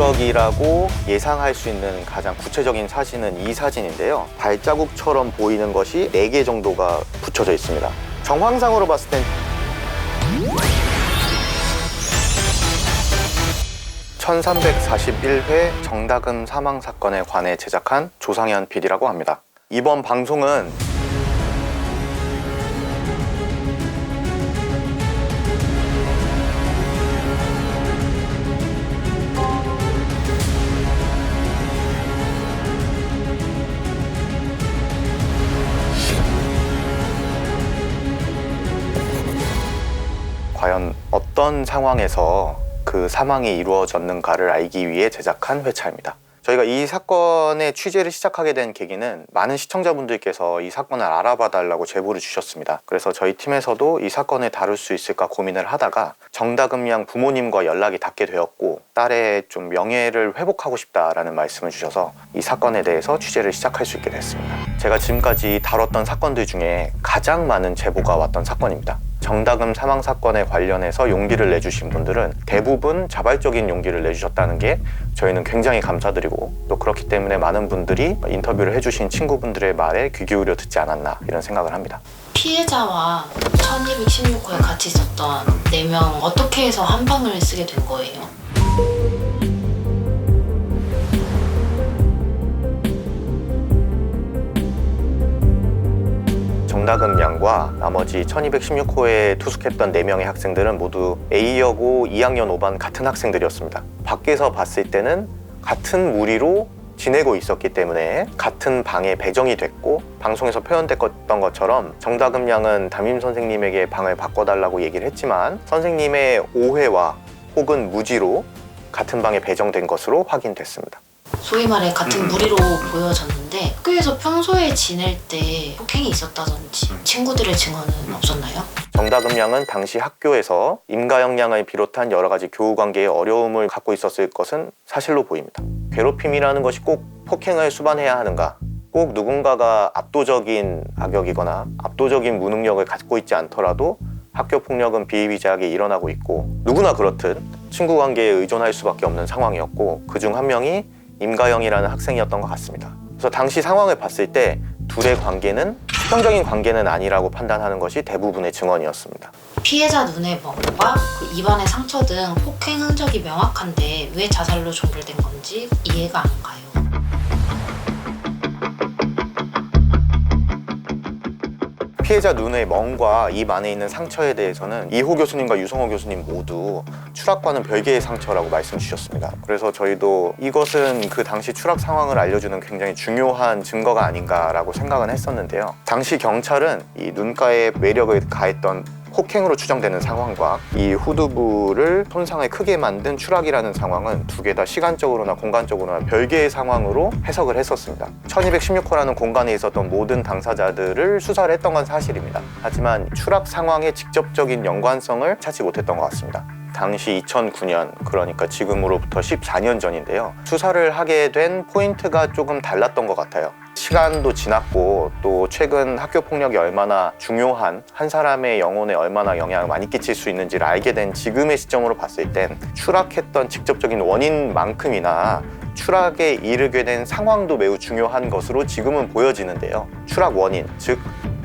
목적이라고 예상할 수 있는 가장 구체적인 사진은 이 사진인데요. 발자국처럼 보이는 것이 4개 정도가 붙여져 있습니다. 정황상으로 봤을 땐 1341회 정다금 사망 사건에 관해 제작한 조상현 PD라고 합니다. 이번 방송은 어떤 상황에서 그 사망이 이루어졌는가를 알기 위해 제작한 회차입니다. 저희가 이 사건의 취재를 시작하게 된 계기는 많은 시청자분들께서 이 사건을 알아봐 달라고 제보를 주셨습니다. 그래서 저희 팀에서도 이 사건을 다룰 수 있을까 고민을 하다가 정다금 양 부모님과 연락이 닿게 되었고 딸의 좀 명예를 회복하고 싶다라는 말씀을 주셔서 이 사건에 대해서 취재를 시작할 수 있게 됐습니다. 제가 지금까지 다뤘던 사건들 중에 가장 많은 제보가 왔던 사건입니다. 정다금 사망 사건에 관련해서 용기를 내주신 분들은 대부분 자발적인 용기를 내주셨다는 게 저희는 굉장히 감사드리고 또 그렇기 때문에 많은 분들이 인터뷰를 해주신 친구분들의 말에 귀 기울여 듣지 않았나 이런 생각을 합니다. 피해자와 1216호에 같이 있었던 4명 어떻게 해서 한 방을 쓰게 된 거예요? 정다금 양과 나머지 1216호에 투숙했던 4명의 학생들은 모두 A여고 2학년 5반 같은 학생들이었습니다. 밖에서 봤을 때는 같은 무리로 지내고 있었기 때문에 같은 방에 배정이 됐고 방송에서 표현됐던 것처럼 정다금 양은 담임 선생님에게 방을 바꿔달라고 얘기를 했지만 선생님의 오해와 혹은 무지로 같은 방에 배정된 것으로 확인됐습니다. 소위 말해 같은 음. 무리로 보여졌는데 학교에서 평소에 지낼 때 폭행이 있었다든지 음. 친구들의 증언은 없었나요? 정다금 양은 당시 학교에서 임가영 양을 비롯한 여러 가지 교우 관계에 어려움을 갖고 있었을 것은 사실로 보입니다. 괴롭힘이라는 것이 꼭 폭행을 수반해야 하는가? 꼭 누군가가 압도적인 악역이거나 압도적인 무능력을 갖고 있지 않더라도 학교 폭력은 비일비재하게 일어나고 있고 누구나 그렇듯 친구 관계에 의존할 수밖에 없는 상황이었고 그중 한 명이 임가영이라는 학생이었던 것 같습니다. 그래서 당시 상황을 봤을 때 둘의 관계는 수평적인 관계는 아니라고 판단하는 것이 대부분의 증언이었습니다. 피해자 눈의 멍과 그 입안의 상처 등 폭행 흔적이 명확한데 왜 자살로 종결된 건지 이해가 안 가요. 피해자 눈의 멍과 입 안에 있는 상처에 대해서는 이호 교수님과 유성호 교수님 모두 추락과는 별개의 상처라고 말씀 주셨습니다. 그래서 저희도 이것은 그 당시 추락 상황을 알려주는 굉장히 중요한 증거가 아닌가라고 생각은 했었는데요. 당시 경찰은 이 눈가에 매력을 가했던 폭행으로 추정되는 상황과 이 후두부를 손상을 크게 만든 추락이라는 상황은 두 개 다 시간적으로나 공간적으로나 별개의 상황으로 해석을 했었습니다. 1216호라는 공간에 있었던 모든 당사자들을 수사를 했던 건 사실입니다. 하지만 추락 상황의 직접적인 연관성을 찾지 못했던 것 같습니다. 당시 2009년 그러니까 지금으로부터 14년 전인데요. 수사를 하게 된 포인트가 조금 달랐던 것 같아요. 시간도 지났고 또 최근 학교 폭력이 얼마나 중요한 한 사람의 영혼에 얼마나 영향을 많이 끼칠 수 있는지를 알게 된 지금의 시점으로 봤을 땐 추락했던 직접적인 원인만큼이나 추락에 이르게 된 상황도 매우 중요한 것으로 지금은 보여지는데요. 추락 원인, 즉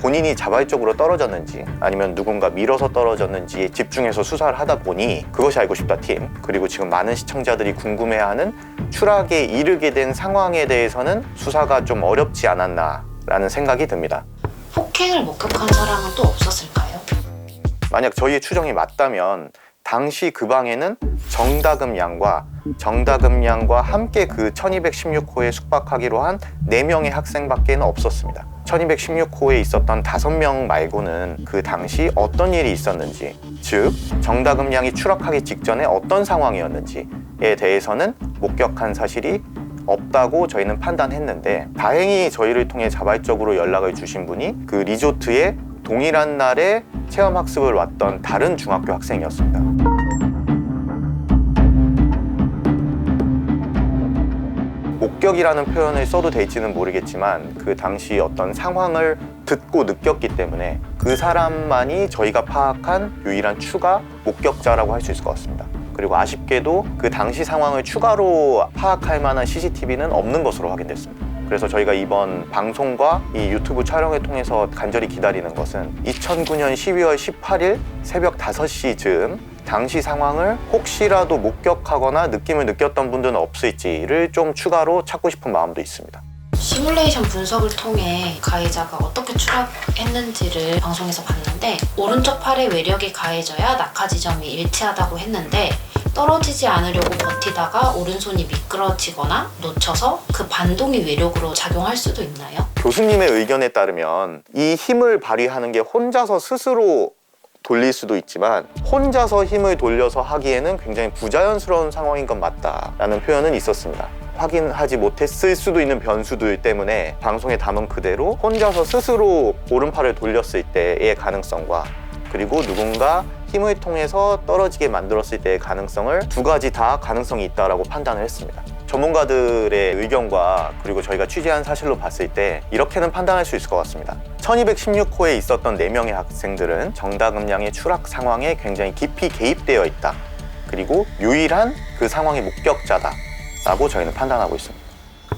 본인이 자발적으로 떨어졌는지 아니면 누군가 밀어서 떨어졌는지에 집중해서 수사를 하다 보니 그것이 알고 싶다 팀 그리고 지금 많은 시청자들이 궁금해하는 추락에 이르게 된 상황에 대해서는 수사가 좀 어렵지 않았나라는 생각이 듭니다. 폭행을 목격한 사람은 또 없었을까요? 만약 저희의 추정이 맞다면 당시 그 방에는 정다금 양과 정다금 양과 함께 그 1216호에 숙박하기로 한 4명의 학생밖에 는 없었습니다. 1216호에 있었던 5명 말고는 그 당시 어떤 일이 있었는지, 즉 정다금 양이 추락하기 직전에 어떤 상황이었는지에 대해서는 목격한 사실이 없다고 저희는 판단했는데 다행히 저희를 통해 자발적으로 연락을 주신 분이 그 리조트에 동일한 날에 체험 학습을 왔던 다른 중학교 학생이었습니다. 목격이라는 표현을 써도 될지는 모르겠지만 그 당시 어떤 상황을 듣고 느꼈기 때문에 그 사람만이 저희가 파악한 유일한 추가 목격자라고 할 수 있을 것 같습니다. 그리고 아쉽게도 그 당시 상황을 추가로 파악할 만한 CCTV는 없는 것으로 확인됐습니다. 그래서 저희가 이번 방송과 이 유튜브 촬영을 통해서 간절히 기다리는 것은 2009년 12월 18일 새벽 5시쯤 당시 상황을 혹시라도 목격하거나 느낌을 느꼈던 분들은 없을지를 좀 추가로 찾고 싶은 마음도 있습니다. 시뮬레이션 분석을 통해 가해자가 어떻게 추락했는지를 방송에서 봤는데 오른쪽 팔에 외력이 가해져야 낙하 지점이 일치하다고 했는데 떨어지지 않으려고 버티다가 오른손이 미끄러지거나 놓쳐서 그 반동이 외력으로 작용할 수도 있나요? 교수님의 의견에 따르면 이 힘을 발휘하는 게 혼자서 스스로 돌릴 수도 있지만 혼자서 힘을 돌려서 하기에는 굉장히 부자연스러운 상황인 건 맞다라는 표현은 있었습니다. 확인하지 못했을 수도 있는 변수들 때문에 방송에 담은 그대로 혼자서 스스로 오른팔을 돌렸을 때의 가능성과 그리고 누군가 힘을 통해서 떨어지게 만들었을 때의 가능성을 두 가지 다 가능성이 있다라고 판단을 했습니다. 전문가들의 의견과 그리고 저희가 취재한 사실로 봤을 때 이렇게는 판단할 수 있을 것 같습니다. 1216호에 있었던 4명의 학생들은 정다금량의 추락 상황에 굉장히 깊이 개입되어 있다. 그리고 유일한 그 상황의 목격자다. 라고 저희는 판단하고 있습니다.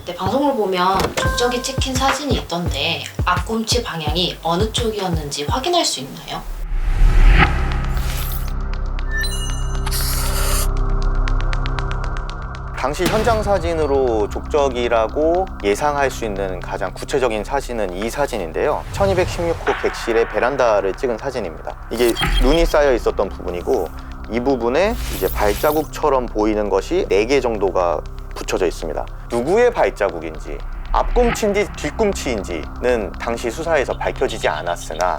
네, 방송을 보면 족적이 찍힌 사진이 있던데 앞꿈치 방향이 어느 쪽이었는지 확인할 수 있나요? 당시 현장 사진으로 족적이라고 예상할 수 있는 가장 구체적인 사진은 이 사진인데요. 1216호 객실의 베란다를 찍은 사진입니다. 이게 눈이 쌓여 있었던 부분이고 이 부분에 이제 발자국처럼 보이는 것이 4개 정도가 붙여져 있습니다. 누구의 발자국인지 앞꿈치인지 뒤꿈치인지는 당시 수사에서 밝혀지지 않았으나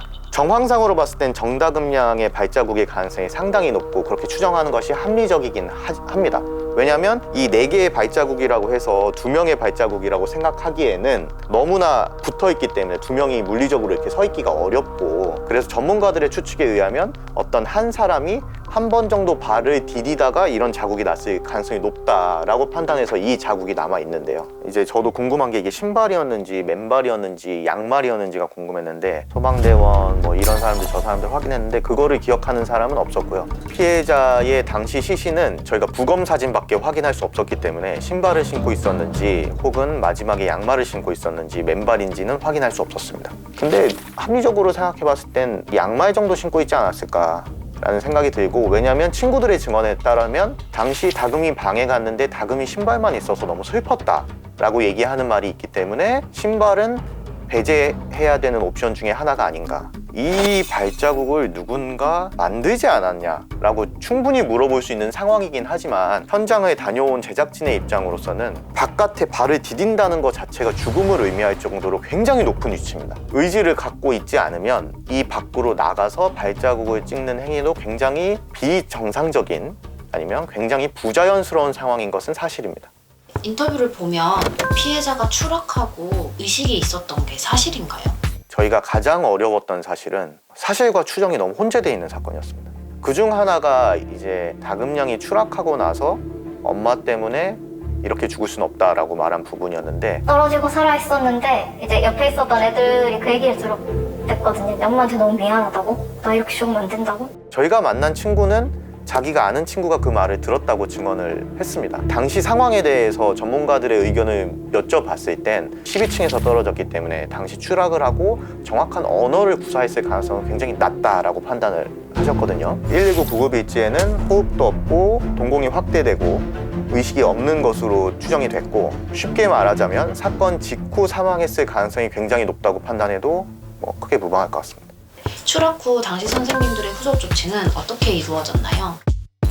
정황상으로 봤을 땐 정다금량의 발자국의 가능성이 상당히 높고 그렇게 추정하는 것이 합리적이긴 하- 합니다. 왜냐하면 이 네 개의 발자국이라고 해서 두 명의 발자국이라고 생각하기에는 너무나 붙어 있기 때문에 두 명이 물리적으로 이렇게 서 있기가 어렵고 그래서 전문가들의 추측에 의하면 어떤 한 사람이 한 번 정도 발을 디디다가 이런 자국이 났을 가능성이 높다라고 판단해서 이 자국이 남아 있는데요. 이제 저도 궁금한 게 이게 신발이었는지 맨발이었는지 양말이었는지가 궁금했는데 소방대원 뭐 이런 사람들 저 사람들 확인했는데 그거를 기억하는 사람은 없었고요. 피해자의 당시 시신은 저희가 부검 사진밖에 확인할 수 없었기 때문에 신발을 신고 있었는지 혹은 마지막에 양말을 신고 있었는지 맨발인지는 확인할 수 없었습니다. 근데 합리적으로 생각해 봤을 땐 양말 정도 신고 있지 않았을까 라는 생각이 들고 왜냐하면 친구들의 증언에 따르면 당시 다금이 방에 갔는데 다금이 신발만 있어서 너무 슬펐다 라고 얘기하는 말이 있기 때문에 신발은 배제해야 되는 옵션 중에 하나가 아닌가 이 발자국을 누군가 만들지 않았냐라고 충분히 물어볼 수 있는 상황이긴 하지만 현장을 다녀온 제작진의 입장으로서는 바깥에 발을 디딘다는 것 자체가 죽음을 의미할 정도로 굉장히 높은 위치입니다. 의지를 갖고 있지 않으면 이 밖으로 나가서 발자국을 찍는 행위도 굉장히 비정상적인 아니면 굉장히 부자연스러운 상황인 것은 사실입니다. 인터뷰를 보면 피해자가 추락하고 의식이 있었던 게 사실인가요? 저희가 가장 어려웠던 사실은 사실과 추정이 너무 혼재되어 있는 사건이었습니다. 그 중 하나가 이제 다금량이 추락하고 나서 엄마 때문에 이렇게 죽을 수는 없다라고 말한 부분이었는데 떨어지고 살아 있었는데 이제 옆에 있었던 애들이 그 얘기를 들었거든요. 엄마한테 너무 미안하다고 나 이렇게 죽으면 안 된다고. 저희가 만난 친구는 자기가 아는 친구가 그 말을 들었다고 증언을 했습니다. 당시 상황에 대해서 전문가들의 의견을 여쭤봤을 땐 12층에서 떨어졌기 때문에 당시 추락을 하고 정확한 언어를 구사했을 가능성은 굉장히 낮다라고 판단을 하셨거든요. 119 구급 일지에는 호흡도 없고 동공이 확대되고 의식이 없는 것으로 추정이 됐고 쉽게 말하자면 사건 직후 사망했을 가능성이 굉장히 높다고 판단해도 뭐 크게 무방할 것 같습니다. 추락 후 당시 선생님들의 후속 조치는 어떻게 이루어졌나요?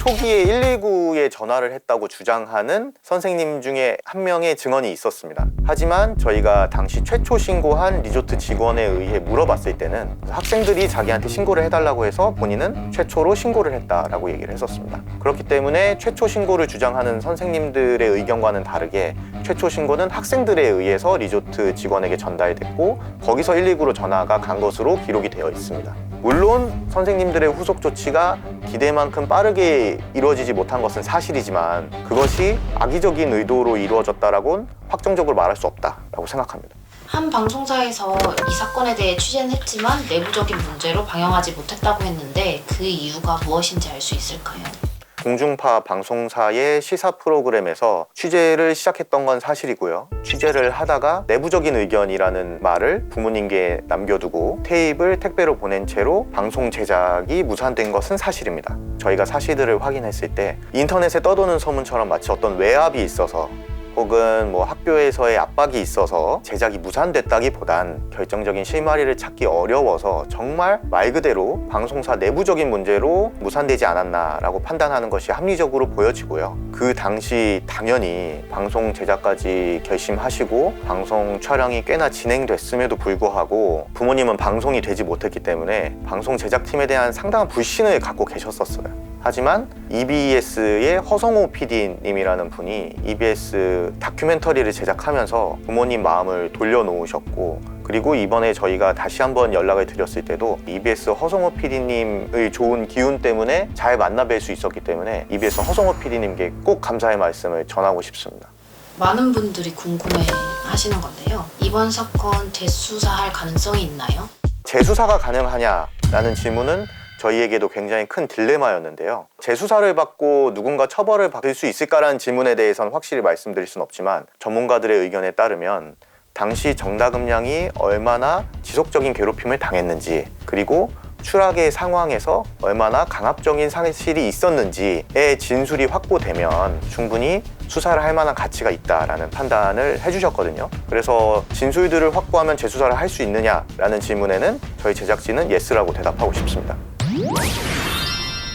초기에 119에 전화를 했다고 주장하는 선생님 중에 한 명의 증언이 있었습니다. 하지만 저희가 당시 최초 신고한 리조트 직원에 의해 물어봤을 때는 학생들이 자기한테 신고를 해달라고 해서 본인은 최초로 신고를 했다라고 얘기를 했었습니다. 그렇기 때문에 최초 신고를 주장하는 선생님들의 의견과는 다르게 최초 신고는 학생들에 의해서 리조트 직원에게 전달됐고 거기서 119로 전화가 간 것으로 기록이 되어 있습니다. 물론 선생님들의 후속 조치가 기대만큼 빠르게 이루어지지 못한 것은 사실이지만 그것이 악의적인 의도로 이루어졌다라고는 확정적으로 말할 수 없다라고 생각합니다. 한 방송사에서 이 사건에 대해 취재는 했지만 내부적인 문제로 방영하지 못했다고 했는데 그 이유가 무엇인지 알 수 있을까요? 공중파 방송사의 시사 프로그램에서 취재를 시작했던 건 사실이고요. 취재를 하다가 내부적인 의견이라는 말을 부모님께 남겨두고 테이프를 택배로 보낸 채로 방송 제작이 무산된 것은 사실입니다. 저희가 사실들을 확인했을 때 인터넷에 떠도는 소문처럼 마치 어떤 외압이 있어서 혹은 뭐 학교에서의 압박이 있어서 제작이 무산됐다기보단 결정적인 실마리를 찾기 어려워서 정말 말 그대로 방송사 내부적인 문제로 무산되지 않았나라고 판단하는 것이 합리적으로 보여지고요. 그 당시 당연히 방송 제작까지 결심하시고 방송 촬영이 꽤나 진행됐음에도 불구하고 부모님은 방송이 되지 못했기 때문에 방송 제작팀에 대한 상당한 불신을 갖고 계셨었어요. 하지만 EBS의 허성호 PD님이라는 분이 EBS 다큐멘터리를 제작하면서 부모님 마음을 돌려놓으셨고 그리고 이번에 저희가 다시 한번 연락을 드렸을 때도 EBS 허성호 PD님의 좋은 기운 때문에 잘 만나 뵐 수 있었기 때문에 EBS 허성호 PD님께 꼭 감사의 말씀을 전하고 싶습니다. 많은 분들이 궁금해 하시는 건데요. 이번 사건 재수사할 가능성이 있나요? 재수사가 가능하냐라는 질문은 저희에게도 굉장히 큰 딜레마였는데요. 재수사를 받고 누군가 처벌을 받을 수 있을까라는 질문에 대해서는 확실히 말씀드릴 수는 없지만 전문가들의 의견에 따르면 당시 정다금량이 얼마나 지속적인 괴롭힘을 당했는지 그리고 추락의 상황에서 얼마나 강압적인 사실이 있었는지의 진술이 확보되면 충분히 수사를 할 만한 가치가 있다라는 판단을 해주셨거든요. 그래서 진술들을 확보하면 재수사를 할 수 있느냐라는 질문에는 저희 제작진은 예스라고 대답하고 싶습니다.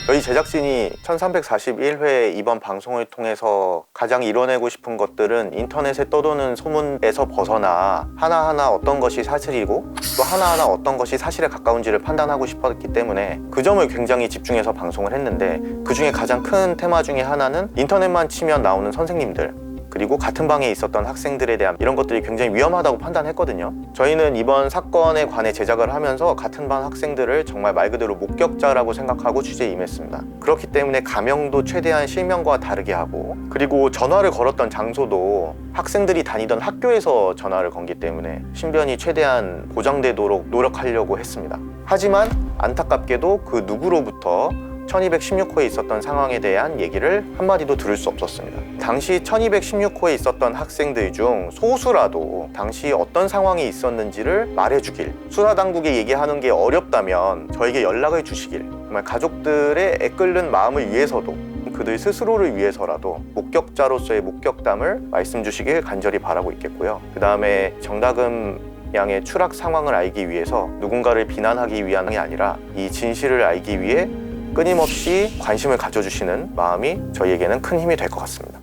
저희 제작진이 1341회 이번 방송을 통해서 가장 이뤄내고 싶은 것들은 인터넷에 떠도는 소문에서 벗어나 하나하나 어떤 것이 사실이고 또 하나하나 어떤 것이 사실에 가까운지를 판단하고 싶었기 때문에 그 점을 굉장히 집중해서 방송을 했는데 그 중에 가장 큰 테마 중에 하나는 인터넷만 치면 나오는 선생님들 그리고 같은 방에 있었던 학생들에 대한 이런 것들이 굉장히 위험하다고 판단했거든요. 저희는 이번 사건에 관해 제작을 하면서 같은 반 학생들을 정말 말 그대로 목격자라고 생각하고 취재에 임했습니다. 그렇기 때문에 가명도 최대한 실명과 다르게 하고 그리고 전화를 걸었던 장소도 학생들이 다니던 학교에서 전화를 건기 때문에 신변이 최대한 보장되도록 노력하려고 했습니다. 하지만 안타깝게도 그 누구로부터 1216호에 있었던 상황에 대한 얘기를 한마디도 들을 수 없었습니다. 당시 1216호에 있었던 학생들 중 소수라도 당시 어떤 상황이 있었는지를 말해주길 수사당국에 얘기하는 게 어렵다면 저에게 연락을 주시길 정말 가족들의 애끓는 마음을 위해서도 그들 스스로를 위해서라도 목격자로서의 목격담을 말씀 주시길 간절히 바라고 있겠고요. 그 다음에 정다금 양의 추락 상황을 알기 위해서 누군가를 비난하기 위한 게 아니라 이 진실을 알기 위해 끊임없이 관심을 가져주시는 마음이 저희에게는 큰 힘이 될 것 같습니다.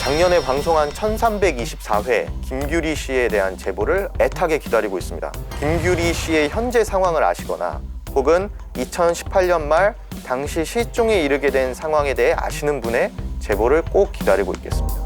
작년에 방송한 1324회 김규리 씨에 대한 제보를 애타게 기다리고 있습니다. 김규리 씨의 현재 상황을 아시거나 혹은 2018년 말 당시 실종에 이르게 된 상황에 대해 아시는 분의 제보를 꼭 기다리고 있겠습니다.